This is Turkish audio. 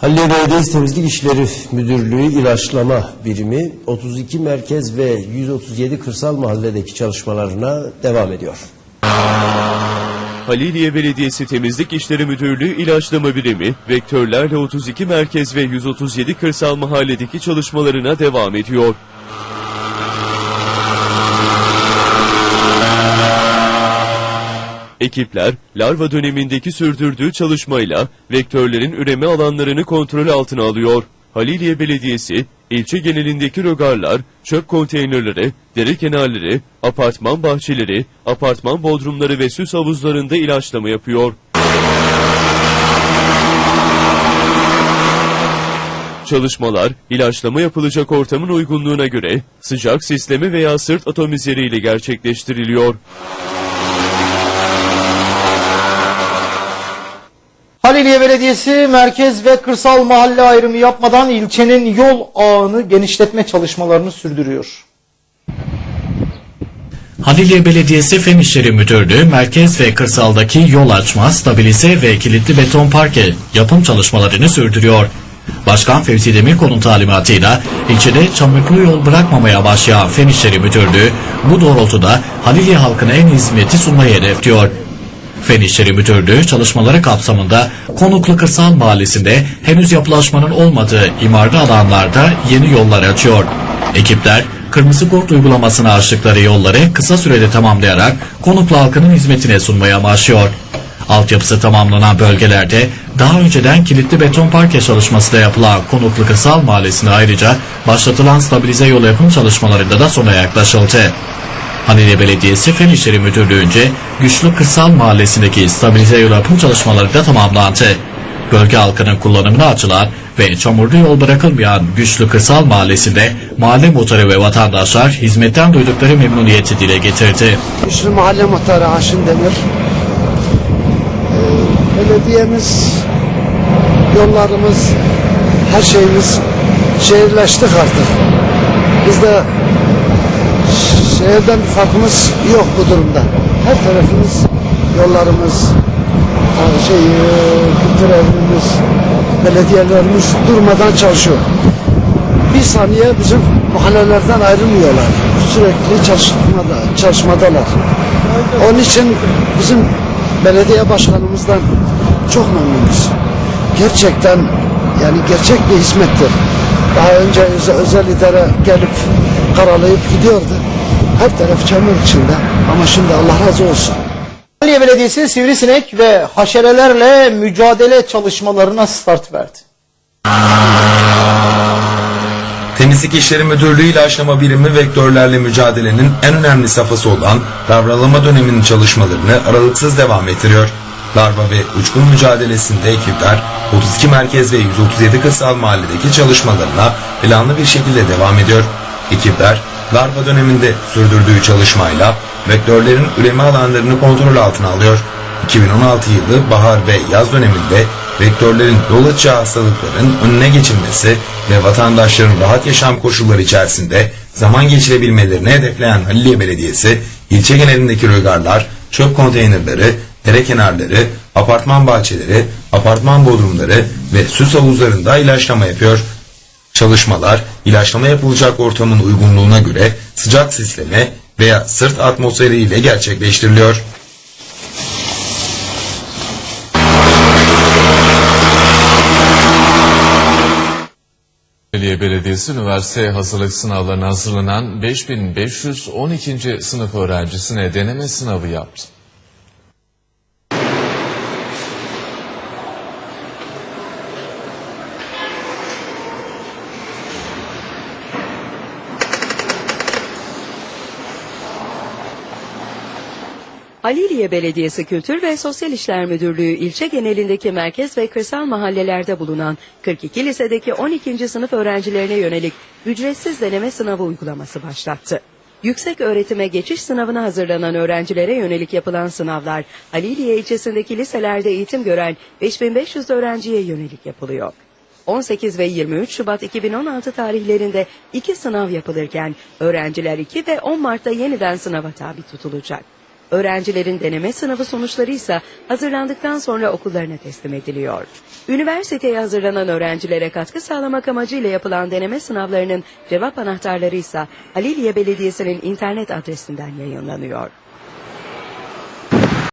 Halliye Belediyesi Temizlik İşleri Müdürlüğü İlaçlama Birimi 32 merkez ve 137 kırsal mahalledeki çalışmalarına devam ediyor. Haliliye Belediyesi Temizlik İşleri Müdürlüğü İlaçlama Birimi, vektörlerle 32 merkez ve 137 kırsal mahalledeki çalışmalarına devam ediyor. Ekipler, larva dönemindeki sürdürdüğü çalışmayla vektörlerin üreme alanlarını kontrol altına alıyor. Haliliye Belediyesi, ilçe genelindeki rögarlar, çöp konteynerleri, dere kenarları, apartman bahçeleri, apartman bodrumları ve süs havuzlarında ilaçlama yapıyor. Çalışmalar, ilaçlama yapılacak ortamın uygunluğuna göre sıcak sisleme veya sırt atomizeriyle gerçekleştiriliyor. Haliliye Belediyesi merkez ve kırsal mahalle ayrımı yapmadan ilçenin yol ağını genişletme çalışmalarını sürdürüyor. Haliliye Belediyesi Fen İşleri Müdürlüğü merkez ve kırsaldaki yol açma, stabilize ve kilitli beton parke yapım çalışmalarını sürdürüyor. Başkan Fevzi Demirkol'un talimatıyla ilçede çamurlu yol bırakmamaya başlayan Fen İşleri Müdürlüğü bu doğrultuda Haliliye halkına en hizmeti sunmayı hedefliyor. Fen İşleri Müdürlüğü çalışmaları kapsamında Konuklu Kırsal Mahallesi'nde henüz yapılaşmanın olmadığı imarlı alanlarda yeni yollar açıyor. Ekipler Kırmızı Kort uygulamasına açtıkları yolları kısa sürede tamamlayarak Konuklu halkının hizmetine sunmaya başlıyor. Altyapısı tamamlanan bölgelerde daha önceden kilitli beton parke çalışması da yapılan Konuklu Kırsal Mahallesi'ne ayrıca başlatılan stabilize yol yapım çalışmalarında da sona yaklaşıldı. Haliliye Belediyesi Fen İşleri Müdürlüğü'nce Güçlü Kırsal Mahallesi'ndeki stabilize yol yapım çalışmaları da tamamlandı. Bölge halkının kullanımına açılan ve çamurlu yol bırakılmayan Güçlü Kırsal Mahallesi'nde mahalle muhtarı ve vatandaşlar hizmetten duydukları memnuniyeti dile getirdi. Güçlü Mahalle Muhtarı Haşin Demir. Ee, belediyemiz, yollarımız, her şeyimiz şehirleştik artık. Biz de şehirden bir farkımız yok bu durumda. Her tarafımız, yollarımız, şey, kültür evimiz, belediyelerimiz durmadan çalışıyor. Bir saniye bizim mahallelerden ayrılmıyorlar. Sürekli çalışmada, çalışmadalar. Onun için bizim belediye başkanımızdan çok memnunuz. Gerçekten yani gerçek bir hizmettir. Daha önce özel, özel idare gelip karalayıp gidiyordu. Her taraf çamur içinde ama şimdi Allah razı olsun. Haliliye Belediyesi sivrisinek ve haşerelerle mücadele çalışmalarına start verdi. Temizlik İşleri Müdürlüğü İlaçlama Birimi vektörlerle mücadelenin en önemli safhası olan larvalama döneminin çalışmalarını aralıksız devam ettiriyor. Larva ve uçkun mücadelesinde ekipler 32 merkez ve 137 kırsal mahalledeki çalışmalarına planlı bir şekilde devam ediyor. Ekipler larva döneminde sürdürdüğü çalışmayla vektörlerin üreme alanlarını kontrol altına alıyor. 2016 yılı bahar ve yaz döneminde vektörlerin yol hastalıkların önüne geçilmesi ve vatandaşların rahat yaşam koşulları içerisinde zaman geçirebilmelerini hedefleyen Haliliye Belediyesi, ilçe genelindeki rögarlar, çöp konteynerleri, dere kenarları, apartman bahçeleri, apartman bodrumları ve süs havuzlarında ilaçlama yapıyor. Çalışmalar, ilaçlama yapılacak ortamın uygunluğuna göre sıcak sisleme veya sırt atmosferi ile gerçekleştiriliyor. Belediye Belediyesi üniversite hazırlık sınavlarına hazırlanan 5512. sınıf öğrencisine deneme sınavı yaptı. Haliliye Belediyesi Kültür ve Sosyal İşler Müdürlüğü ilçe genelindeki merkez ve kırsal mahallelerde bulunan 42 lisedeki 12. sınıf öğrencilerine yönelik ücretsiz deneme sınavı uygulaması başlattı. Yüksek öğretime geçiş sınavına hazırlanan öğrencilere yönelik yapılan sınavlar Haliliye ilçesindeki liselerde eğitim gören 5500 öğrenciye yönelik yapılıyor. 18 ve 23 Şubat 2016 tarihlerinde iki sınav yapılırken öğrenciler 2 ve 10 Mart'ta yeniden sınava tabi tutulacak. Öğrencilerin deneme sınavı sonuçları ise hazırlandıktan sonra okullarına teslim ediliyor. Üniversiteye hazırlanan öğrencilere katkı sağlamak amacıyla yapılan deneme sınavlarının cevap anahtarları ise Haliliye Belediyesi'nin internet adresinden yayınlanıyor.